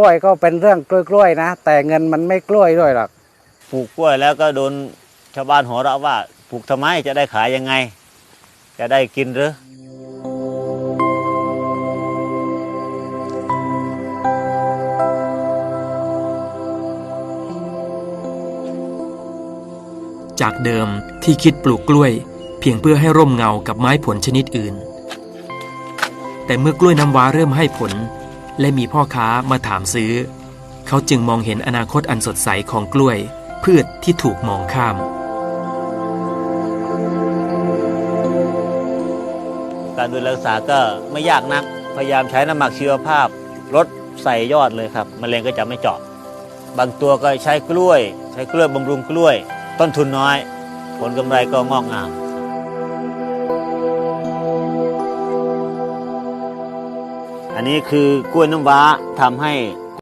กล้วยก็เป็นเรื่องกล้วยๆนะ แต่เงินมันไม่กล้วยด้วยหรอกปลูกกล้วยแล้วก็โดนชาวบ้านหัวเราะว่าปลูกทำไมจะได้ขายยังไง จะได้กินหรือ จากเดิมที่คิดปลูกกล้วย เพียงเพื่อให้ร่มเงากับไม้ผลชนิดอื่น แต่เมื่อกล้วยน้ำว้าเริ่มให้ผล และมีพ่อค้ามาถามซื้อ เขาจึงมองเห็นอนาคตอันสดใสของกล้วย พืชที่ถูกมองข้าม การดูแลรักษาก็ไม่ยากนัก พยายามใช้น้ำหมักชีวภาพลดใส่ยอดเลยครับมแมลงก็จะไม่เจาะ บางตัวก็ใช้กล้วย ใช้กล้วยบำรุงกล้วย ต้นทุนน้อย ผลกำไรก็งอกงาม อันนี้คือกล้วยน้ำว้าทำให้